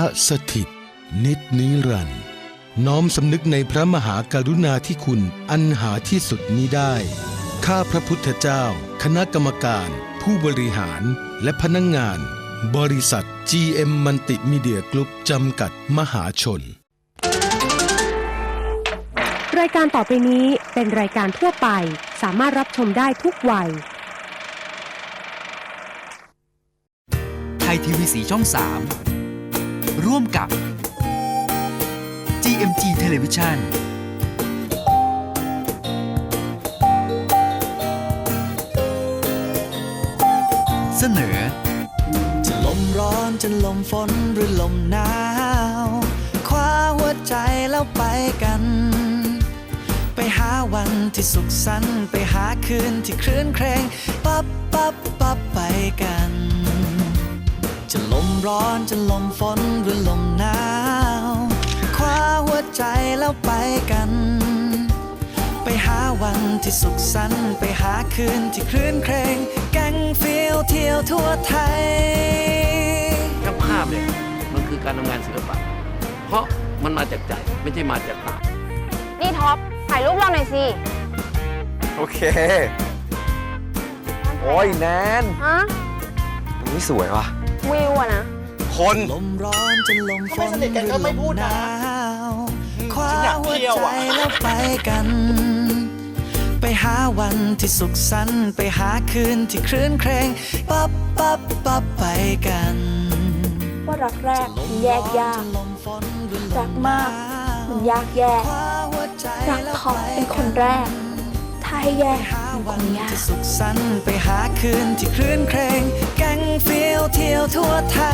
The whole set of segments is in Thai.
ะสถิต นิจนิรันดร์น้อมสำนึกในพระมหากรุณาธิคุณอันหาที่สุดนี้ได้ ข้าพระพุทธเจ้า คณะกรรมการ ผู้บริหารและพนักงงาน บริษัท GM มันติมีเดียกรุ๊ปจำกัดมหาชน รายการต่อไปนี้เป็นรายการทั่วไป สามารถรับชมได้ทุกวัย ไทยทีวีสีช่อง 3 ร่วมกับ GMG Television เสนอ จะลมร้อนจะลมฝนหรือลมหนาว คว้าหัวใจแล้วไปกัน ไปหาวันที่สุขสันต์ไปหาคืนที่คลื่นเครงปั๊บปั๊บปั๊บไปกัน จะลมร้อนจะลมฝน ไปกัน ไปหาวันที่สุขสันต์ไปหาคืนที่คลื่นเครงแกังฟิลเที่ยวทั่วไทยช่างภาพเนี่ยมันคือการทำงานศิลปะ เพราะมันมาจากใจไม่ใช่มาจากปากนี่ท็อปถ่ายรูปเราหน่อยสิ โอเค โอ้ยแนนฮะตรงนี้สวยว่ะวิวอะนะ คน ลมร้อนจนลมฝนถ้าไม่สนิทกันก็ไม่พูดนะหนาว คว้าฉันอยากหัวเที่ยวใจอะแล้วไปกัน ไปหาวันที่สุขสันต์ไปหาคืนที่คลื่นเครงปั๊บปั๊บปั๊บไปกัน ว่ารักแรกมันแยกยาก รักมากมันยากแยก รักท็อปเป็นคนแรก ถ้าให้แยกมันคงยากที่สุขสันต์ไปหาคืนที่คลื่นเครงแกังฟิลเที่ยวทั่วไทย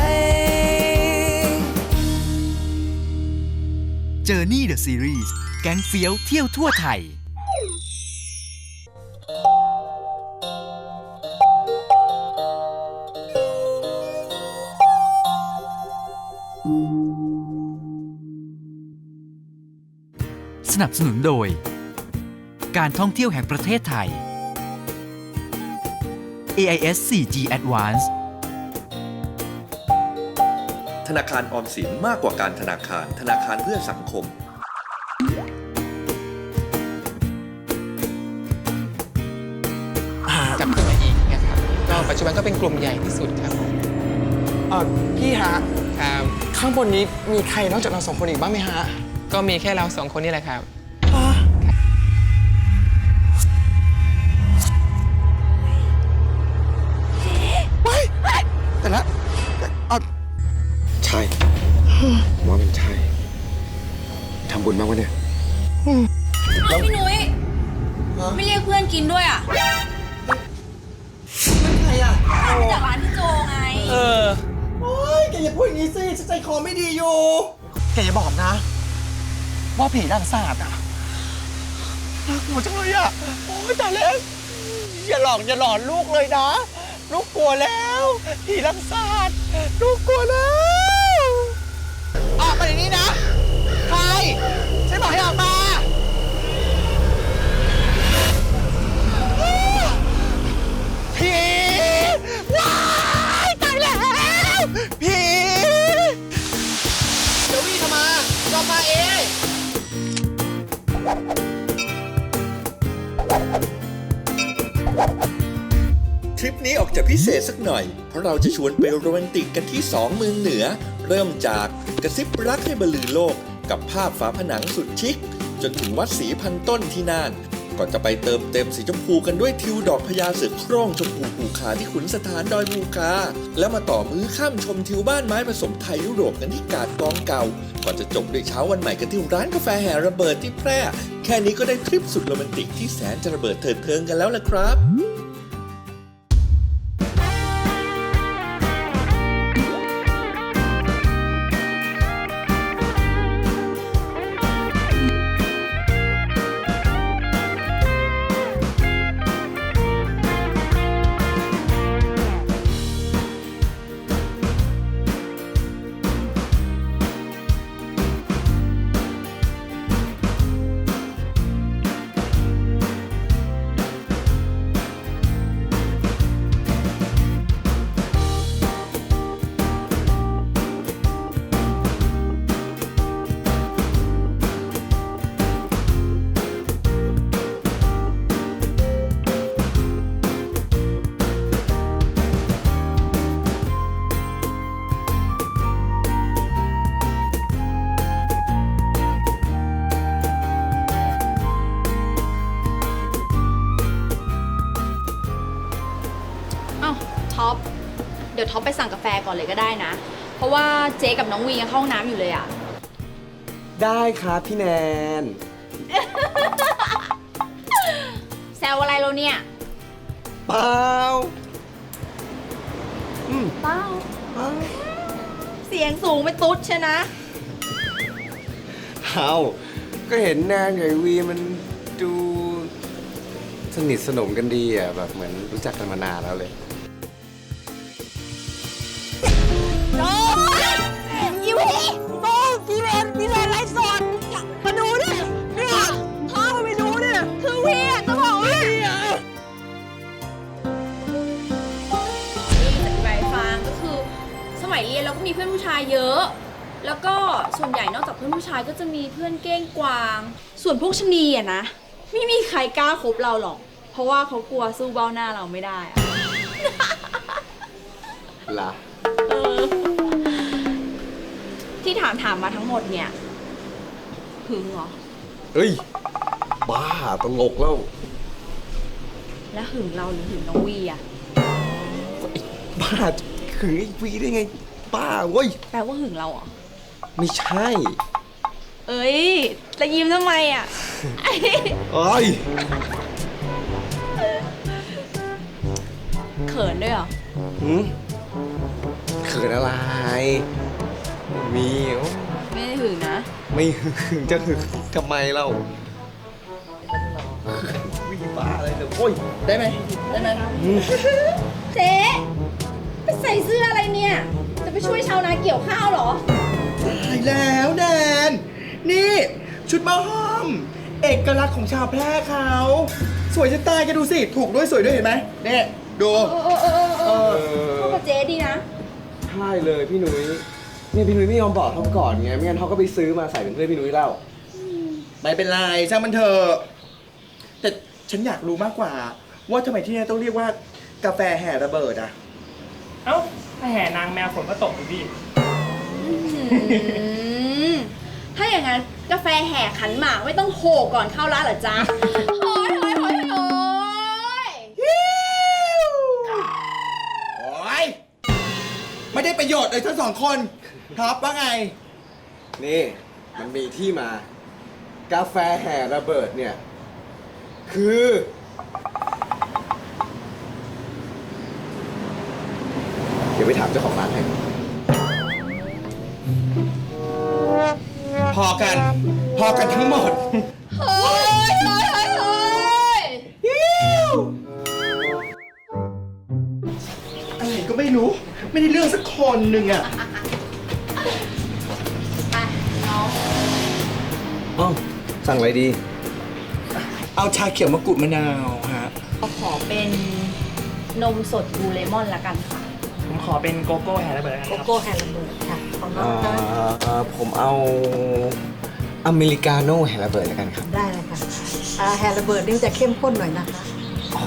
Journey the Series แก๊งเฟี้ยวเที่ยวทั่วไทย สนับสนุนโดย การท่องเที่ยวแห่งประเทศไทย AIS 4G Advance ธนาคารออมสินมากกว่าการธนาคาร ธนาคารเพื่อสังคม จับขึ้นมาอีกนะครับก็ปัจจุบันก็เป็นกลุ่มใหญ่ที่สุดครับผมเออพี่ฮะครับข้างบนนี้มีใครนอกจากเราสองคนอีกบ้างไหมฮะก็มีแค่เราสองคนนี่แหละครับแต่ละเอ่อ ใช่ผมว่ามันใช่ทำบุญมากวะเนี่ยพี่นุ้ยไม่เรียกเพื่อนกินด้วยอะใครอะมาจากร้านพี่โจไง เออ โอ้ยแกอย่าพูดอย่างนี้สิฉันใจคอไม่ดีอยู่แกอย่าบอกนะ ว่าผีนางสาดอะน่ากลัวจังเลยอะ โอ้ยตายแล้วอย่าหลอกอย่าหลอนลูกเลยนะ ลูกกลัวแล้ว ผีนางสาดลูกกลัวแล้ว ออกมาเดี๋ยวนี้นะ ใคร ฉันบอกให้ออกมา ผีว้ายตายแล้ว ผีเดี๋ยวพี่ทำมาลองมาเองทริปนี้ออกจะพิเศษสักหน่อย เพราะเราจะชวนไปโรแมนติกกันที่สองเมืองเหนือ เริ่มจากกระซิบรักให้บรรลือโลก กับภาพฝาผนังสุดชิค จนถึงวัดสีพันต้นที่น่าน ก่อนจะไปเติมเต็มสีชมพูกันด้วยทิวดอกพญาเสือโคร่งชมพูภูคาที่ขุนสถานดอยภูคา แล้วมาต่อมื้อข้ามชมทิวบ้านไม้ผสมไทยยุโรปกันที่กาดกองเก่า ก่อนจะจบด้วยเช้าวันใหม่กันที่ร้านกาแฟแห่ระเบิดที่แพร่ แค่นี้ก็ได้ทริปสุดโรแมนติกที่แสนจะระเบิดเถิดเทิงกันแล้วล่ะครับ ท็อป เดี๋ยวท็อปไปสั่งกาแฟก่อนเลยก็ได้นะ เพราะว่าเจ๊กับน้องวียังเข้าห้องน้ำอยู่เลยอะได้ครับพี่แนน แซวอะไรเราเนี่ยเปล่าเป้าเสียงสูงไปตุ๊ดใช่นะ เอาก็เห็นแนนกับไอ้วีมันดูสนิทสนมกันดีอะแบบเหมือนรู้จักกันมานานแล้วเลย อีวีโต้กีเวนกีเวนไลฟ์สดมาดูดิเนี่ยท้อมันไปดูดิคือวีอะจะบอกว่านี่อธิบายให้ฟังก็คือสมัยเรียนเราก็มีเพื่อนผู้ชายเยอะ แล้วก็ส่วนใหญ่นอกจากเพื่อนผู้ชายก็จะมีเพื่อนเก้งกวาง ส่วนพวกชะนีอะนะไม่มีใครกล้าคบเราหรอก เพราะว่าเขากลัวสู้เบ้าหน้าเราไม่ได้อะ ล่ะ ที่ถามถามมาทั้งหมดเนี่ยหึงเหรอ เฮ้ย บ้าตลกแล้วแล้วหึงเราหรือหึงน้องวีอะบ้าขึงไอ้วีได้ไง บ้าเว้ย แปลว่าหึงเราเหรอ ไม่ใช่ เอ้ยแต่ยิ้มทำไมอะ เอ้ย เขินด้วยเหรอหืมเขินอะไร มีโอ้ไม่ได้หึงนะไม่หึงจะหึงทำไมเล่าวีบ้าอะไรเนี่ยโอ้ยได้ไหมได้ไหมเจ๊ไปใส่เสื้ออะไรเนี่ย จะไปช่วยชาวนาเกี่ยวข้าวเหรอตายแล้วแนนนี่ ชุดมาห้อม เอกลักษณ์ของชาวแพร่เขา สวยจะตายแกันดูสิ ถูกด้วยสวยด้วยเห็นไหมเนี่ยดู เออเออเออเออเข้ากับเจ๊ดีนะ ใช่เลยพี่นุ้ย เนี่ยพี่นุ้ยไม่ยอมบอกเขาก่อนไงไม่งั้นเขาก็ไปซื้อมาใส่เป็นเพื่อนพี่นุ้ยแล้วไม่เป็นไรช่างมันเถอะแต่ฉันอยากรู้มากกว่า ว่าทำไมที่นี่ต้องเรียกว่ากาแฟแห่ระเบิดอะ เอ้าถ้าแห่นางแมวฝนก็ตกอยู่ดีอืมถ้าอย่างนั้นกาแฟแห่ขันหมากไม่ต้องโหก่อนเข้าร้านเหรอจ๊ะโอยโอยโอยโอยโอ้ยไม่ได้ประโยชน์เลยทั้งสองคน ท็อปว่าไง นี่มันมีที่มา กาแฟแห่ระเบิดเนี่ย คือ เดี๋ยวไปถามเจ้าของร้านให้พอกัน พอกันทั้งหมดโอยโอยโอยโอยอะไรก็ไม่รู้ ไม่ได้เรื่องสักคนหนึ่งอะ ไปน้องอ้าวสั่งอะไรดี เอาชาเขียวมะกรูดมะนาวฮะขอเป็นนมสดบลูเลมอนละกันค่ะ ผมขอเป็นโกโก้แห่ระเบิดแล้วกันครับ โก้แฮร์เบิร์ดค่ะ ของน้เอ่องค่ะอเอ่อผมเอาอเมริกาโน่แฮร์ระเบิดแล้วกันครับ ได้เลยค่ะอ่าแฮร์ระเบิดนี่จะเข้มข้นหน่อยนะคะ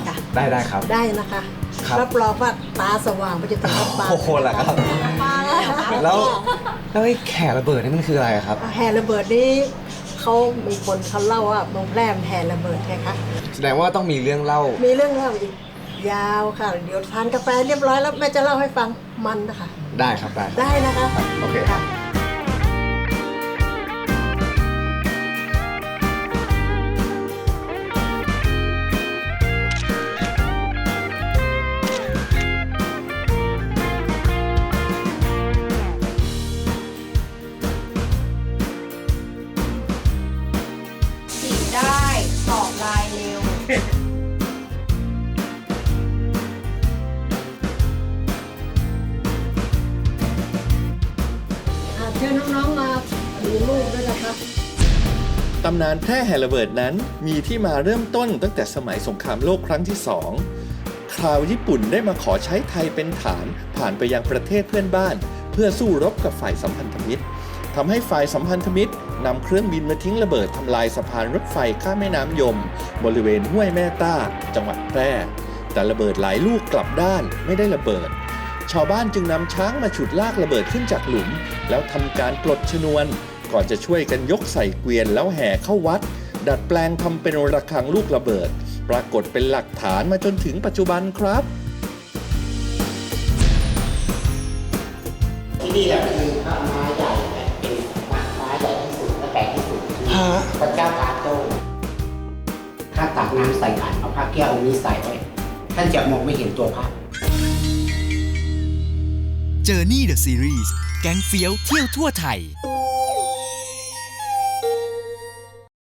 ค่ะได้ได้ครับ ได้นะคะ ครับ รับรองว่าตาสว่างไปจนถึงรับตาโอ้โหล่ะครับปา แล้วแล้วไอ้แขระเบิดนี่มันคืออะไรครับแฮร์ระเบิดนี่เขามีคนเขาเล่าว่าเมืองแพร่มันแฮร์ระเบิดไงคะ แสดงว่าต้องมีเรื่องเล่า มีเรื่องเล่าอีกยาวค่ะ เดี๋ยวทานกาแฟเรียบร้อยแล้วแม่จะเล่าให้ฟังมันนะคะ ได้ครับได้ได้นะคะ โอเค ค่ะ ตำนานแพร่แห่ระเบิดนั้นมีที่มาเริ่มต้นตั้งแต่สมัยสงครามโลกครั้งที่สองคราวญี่ปุ่นได้มาขอใช้ไทยเป็นฐานผ่านไปยังประเทศเพื่อนบ้าน เพื่อสู้รบกับฝ่ายสัมพันธมิตรทำให้ฝ่ายสัมพันธมิตรนำเครื่องบินมาทิ้งระเบิดทำลายสะพานรถไฟข้ามแม่น้ำยม บริเวณห้วยแม่ต้า จังหวัดแพร่ แต่ระเบิดหลายลูกกลับด้านไม่ได้ระเบิด ชาวบ้านจึงนำช้างมาฉุดลากระเบิดขึ้นจากหลุม แล้วทำการปลดชนวน ก่อนจะช่วยกันยกใส่เกวียนแล้วแห่เข้าวัด ดัดแปลงทำเป็นระฆังลูกระเบิด ปรากฏเป็นหลักฐานมาจนถึงปัจจุบันครับนี่แหละคือพระม้าใหญ่เนี่ยเป็นพระม้าใหญ่ที่สุดและแปลกที่สุดพระเจ้ากาโต้ถ้าตักน้ำใส่ขันเอาพระแก้วองค์นี้ใส่ไว้ท่านจะมองไม่เห็นตัวพระ Journey the Series แก๊งเฟี้ยวเที่ยวทั่วไทย